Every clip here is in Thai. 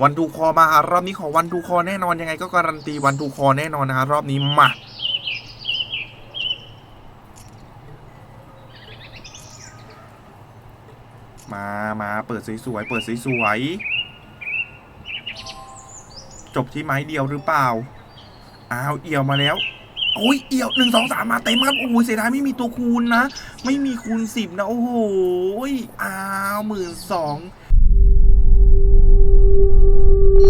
วันทูคอมาครับรอบนี้ขอวันทูคอแน่นอนยังไงก็การันตีวันทูคอแน่นอนนะครับรอบนี้มามามาเปิดสวยๆเปิดสวยๆจบที่ไม้เดียวหรือเปล่าอ้าวเอี่ยวมาแล้วโอ้ยเอี่ยวหนึ่งสองสามมาเต็มครับโอ้ยเสียดายไม่มีตัวคูณนะ ไม่มีคูณสิบนะ โอ้โหอ้าวหมื่นสอง ค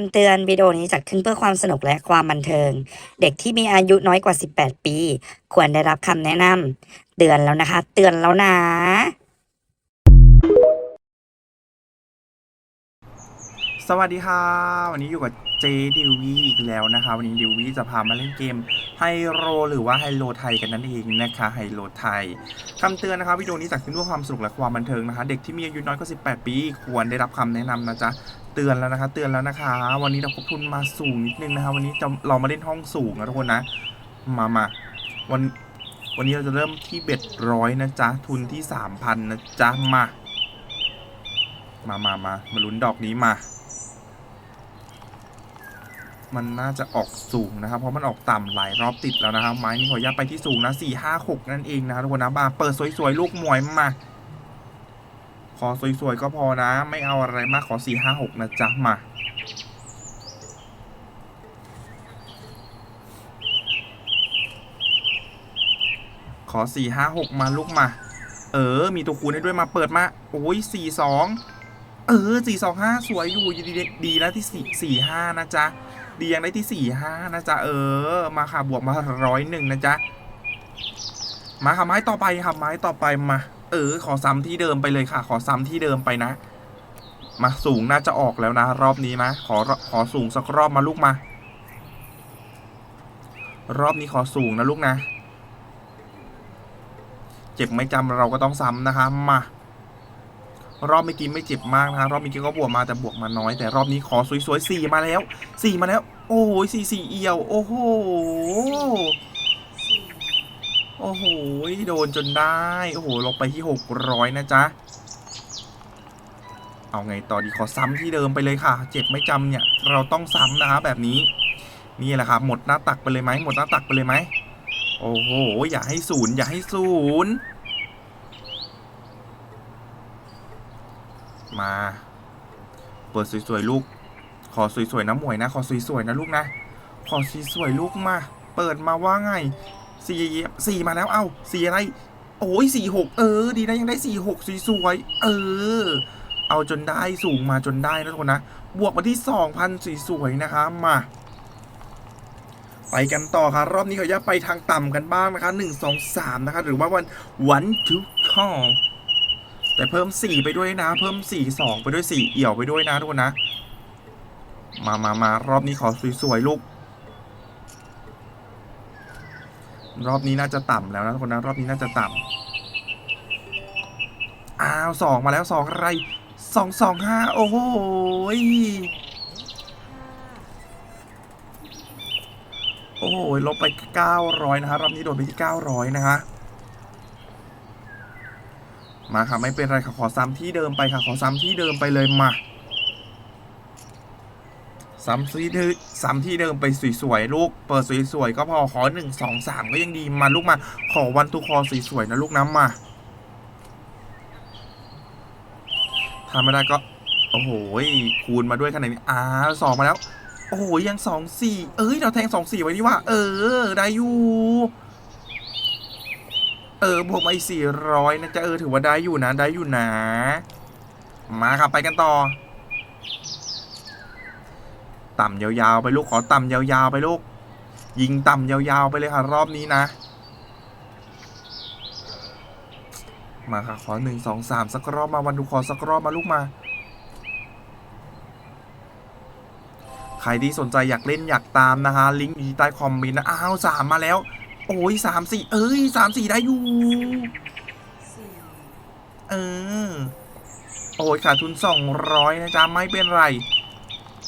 ำเตือนวิดีโอนี้จัดขึ้นเพื่อความสนุกและความบันเทิง เด็กที่มีอายุน้อยกว่า 18 ปี ควรได้รับคำแนะนำเตือนแล้วนะคะ เตือนแล้วนะ สวัสดีค่ะ วันนี้อยู่กับ จดิววีอีกแล้วนะคะ วันนี้ดิววีจะพามาเล่นเกมไฮโรหรือว่าไฮโลไทยกันนั่นเองนะคะไฮโลไทยคำเตือนนะคะวิดีโอนี้จัดขึ้นเพื่อความสนุกและความบันเทิงนะคะ เด็กที่มีอายุน้อยกว่า 18 ปี ควรได้รับคำแนะนำนะจ๊ะเตือนแล้วนะคะ เตือนแล้วนะคะ วันนี้เราพกทุนมาสูงนิดนึงนะคะ วันนี้จะเรามาเล่นห้องสูงนะทุกคนนะมามาวันวันนี้เราจะเริ่มที่เบ็ดร้อยนะจ๊ะทุนที่3,000นะจ๊ะมามามามามาลุ้นดอกนี้มา มันน่าจะออกสูงนะครับ เพราะมันออกต่ำหลายรอบติดแล้วนะครับ ไม้นี้ขออนุญาไปที่สูงนะสี่ห้าหกนั่นเองนะครับทุกคนนะมาเปิดสวยๆลูกมวยมาขอสวยๆก็พอนะ ไม่เอาอะไรมากขอสี่ห้าหกนะจ๊ะมาขอสี่ห้าหกมาลูกมา เออ มีตัวคูณให้ด้วยมาเปิดมา โอ้ยสี่สองเออสี่สองห้าสวยอยู่ดีดีนะที่สี่สี่ห้านะจ๊ะ ดียังได้ที่สี่ห้านะจ๊ะ เออ มาค่ะบวกมาร้อยหนึ่งนะจ๊ะ มาค่ะไม้ต่อไปค่ะไม้ต่อไปมา เออ ขอซ้ำที่เดิมไปเลยค่ะ ขอซ้ำที่เดิมไปนะ มาสูงน่าจะออกแล้วนะ รอบนี้นะขอขอสูงสักรอบมาลูกมา รอบนี้ขอสูงนะลูกนะ เจ็บไม่จำเราก็ต้องซ้ำนะคะ มา รอบเมื่อกี้ไม่เจ็บมากนะคะรอบเมื่อกี้ก็บวกมาแต่บวกมาน้อยแต่รอบนี้ขอสวยๆสี่มาแล้วสี่มาแล้ว โอ้ยสี่สี่เอียว โอ้โหโอ้โหโดนจนได้ โอ้โหลงไปที่หกร้อยนะจ๊ะเอาไงต่อดีขอซ้ำที่เดิมไปเลยค่ะ เจ็บไม่จำเนี่ยเราต้องซ้ำนะคะแบบนี้ นี่แหละครับหมดหน้าตักไปเลยไหมหมดหน้าตักไปเลยไหมโอ้โหอย่าให้ศูนย์อย่าให้ศูนย์ มา เปิดสวยๆลูก ขอสวยๆนะหมวยนะ ขอสวยๆนะลูกนะ ขอสวยๆลูกมา เปิดมาว่าไงสี่สี่มาแล้ว เอ้าสี่อะไร โอ้ยสี่หกเออ ดีนะยังได้สี่หกสวยๆเออ เอาจนได้สูงมาจนได้นะทุกคนนะ บวกมาที่สองพันสวยๆนะคะมาไปกันต่อครับรอบนี้เขาจะไปทางต่ำกันบ้างนะคะหนึ่งสองสามนะคะ หรือว่าวันวันทุกข้อ แต่เพิ่มสี่ไปด้วยนะ เพิ่มสี่สองไปด้วยสี่เอี่ยวไปด้วยนะทุกคนนะ มามามารอบนี้ขอสวยๆลูก รอบนี้น่าจะต่ำแล้วนะทุกคนนะ รอบนี้น่าจะต่ำอ้าวสองมาแล้วสองอะไรสองสองห้าโอ้โหโอ้โหลบไปเก้าร้อยนะคะรอบนี้โดนไปที่เก้าร้อยนะคะ มาค่ะไม่เป็นไรค่ะขอซ้ำที่เดิมไปค่ะขอซ้ำที่เดิมไปเลยมาซ้ำที่ซ้ำที่เดิมไปสวยๆลูก เปิดสวยๆก็พอขอหนึ่งสองสามก็ยังดีมาลูกมา ขอวันทุกคอสวยๆนะลูกน้ำมาทำไม่ได้ก็โอ้โหคูณมาด้วยขนาดนี้อ้าสองมาแล้ว โอ้โหยังสองสี่เอ้ยเราแทงสองสี่ไว้นี่ว่า เออ ได้อยู่ เออบวกมาอีกสี่ร้อยนะจ๊ะเออถือว่าได้อยู่นะได้อยู่นะ มาครับไปกันต่อ ต่ำยาวๆไปลูกขอต่ำยาวๆไปลูก ยิงต่ำยาวๆไปเลยค่ะรอบนี้นะ มาค่ะขอหนึ่งสองสามสักรอบมาวันดูขอสักรอบมาลูกมา ใครที่สนใจอยากเล่นอยากตามนะคะลิงก์อยู่ที่ใต้คอมเมนต์นะอ้าวสามมาแล้ว โอ้ยสามสี่เอ้ยสามสี่ได้อยู่ เออ โอ้ยขาดทุนสองร้อยนะจ๊ะ ไม่เป็นไร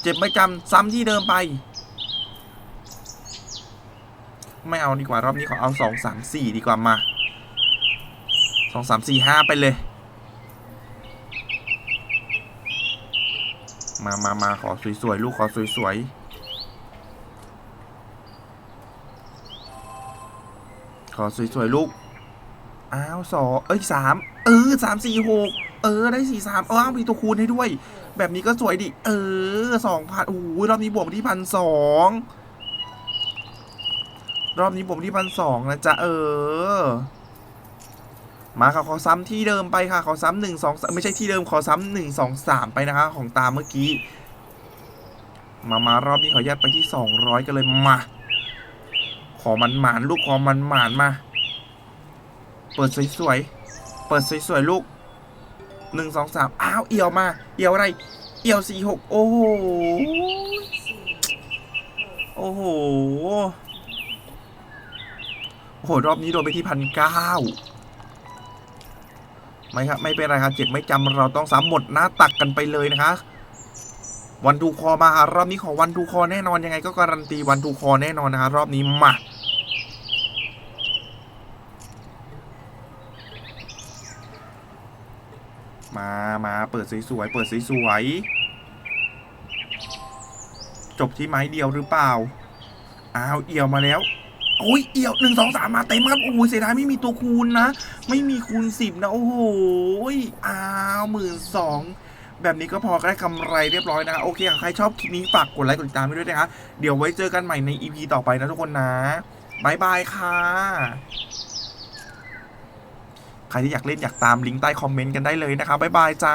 เจ็บไม่จำซ้ำที่เดิมไป ไม่เอาดีกว่ารอบนี้ขอเอาสองสามสี่ดีกว่ามาสองสามสี่ห้าไปเลย มามามาขอสวยๆ ลูกขอสวยๆ ขอสวยๆลูก อ้าวสองเอ้ยสามเออสามสี่หกเออได้สี่สามเออมีตัวคูณให้ด้วย แบบนี้ก็สวยดิ เออสองพันโอ้ยรอบนี้บวกมาที่พันสองรอบนี้บวกที่พันสองนะจ๊ะเออ มาค่ะขอซ้ำที่เดิมไปค่ะ ขอซ้ำหนึ่งสองไม่ใช่ที่เดิมขอซ้ำหนึ่งสองสามไปนะคะ ของตามเมื่อกี้ มามารอบนี้ขอยัดไปที่สองร้อยกันเลยมา มันหมานลูกขอมันหมานมา เปิดสวยๆ เปิดสวยๆลูกหนึ่งสองสามอ้าวเอี่ยวมา เอี่ยวอะไร เอี่ยวสี่หกโอ้โห โอ้โห โอ้โห รอบนี้โดนไปที่พันเก้าไม่ครับ ไม่เป็นไรครับ เจ็บไม่จำเราต้องซ้ำหมดหน้าตักกันไปเลยนะคะ วันทูคอมาครับรอบนี้ขอวันทูคอแน่นอนยังไงก็การันตีวันทูคอแน่นอนนะคะรอบนี้มา มามาเปิดสวยๆ เปิดสวยๆ จบที่ไม้เดียวหรือเปล่า อ้าว เอี่ยวมาแล้วโอ้ย เอี่ยวหนึ่งสองสามมาเต็มครับ โอ้ยเสียดายไม่มีตัวคูณนะ ไม่มีคูณสิบนะ โอ้โห อ้าวหมื่นสองแบบนี้ก็พอได้กำไรเรียบร้อยนะ โอเคใครชอบคลิปนี้ฝากกดไลค์กดติดตามไปด้วยนะคะเดี๋ยวไว้เจอกันใหม่ใน EP ต่อไปนะทุกคนนะบายบายค่ะ ใครที่อยากเล่นอยากตามลิงก์ใต้คอมเมนต์กันได้เลยนะครับบ๊ายบายจ้า